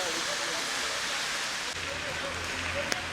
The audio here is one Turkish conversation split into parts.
Thank you.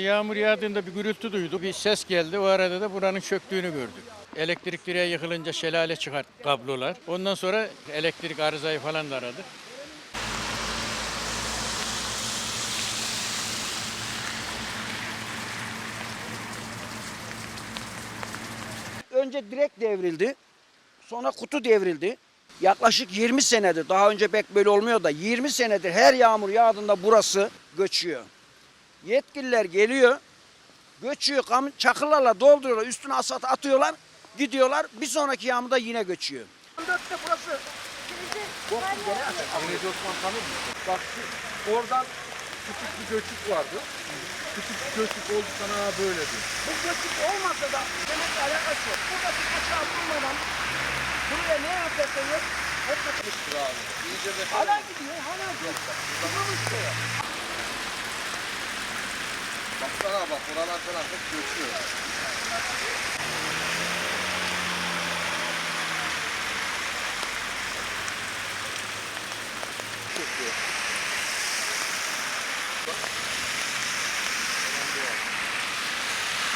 Yağmur yağdığında bir gürültü duyduk. Bir ses geldi. O arada da buranın çöktüğünü gördük. Elektrik direğe yıkılınca şelale çıkart kablolar. Ondan sonra elektrik arızayı falan da aradık. Önce direkt devrildi. Sonra kutu devrildi. Yaklaşık 20 senedir, daha önce pek böyle olmuyor da 20 senedir her yağmur yağdığında burası göçüyor. Yetkililer geliyor, göçüyor, çakıllarla dolduruyorlar, üstüne asfalt atıyorlar, gidiyorlar. Bir sonraki yağmurda yine göçüyor. 14'te burası. Yok. Ahmet Osman tanır mısın? Bak şu, oradan küçük bir göçük vardı. Küçük bir göçük oldu sana böyle diyor. Bu göçük olmasa da demekle alakası yok. Buradaki aşağı bulmadan buraya ne yaparsan yap, hep kaçmıştır abi. İyice de Hala gidiyor, hala gidiyor. Tutulmuş şeye. Baksana bak buralar falan hep göçüyor. Çok iyi.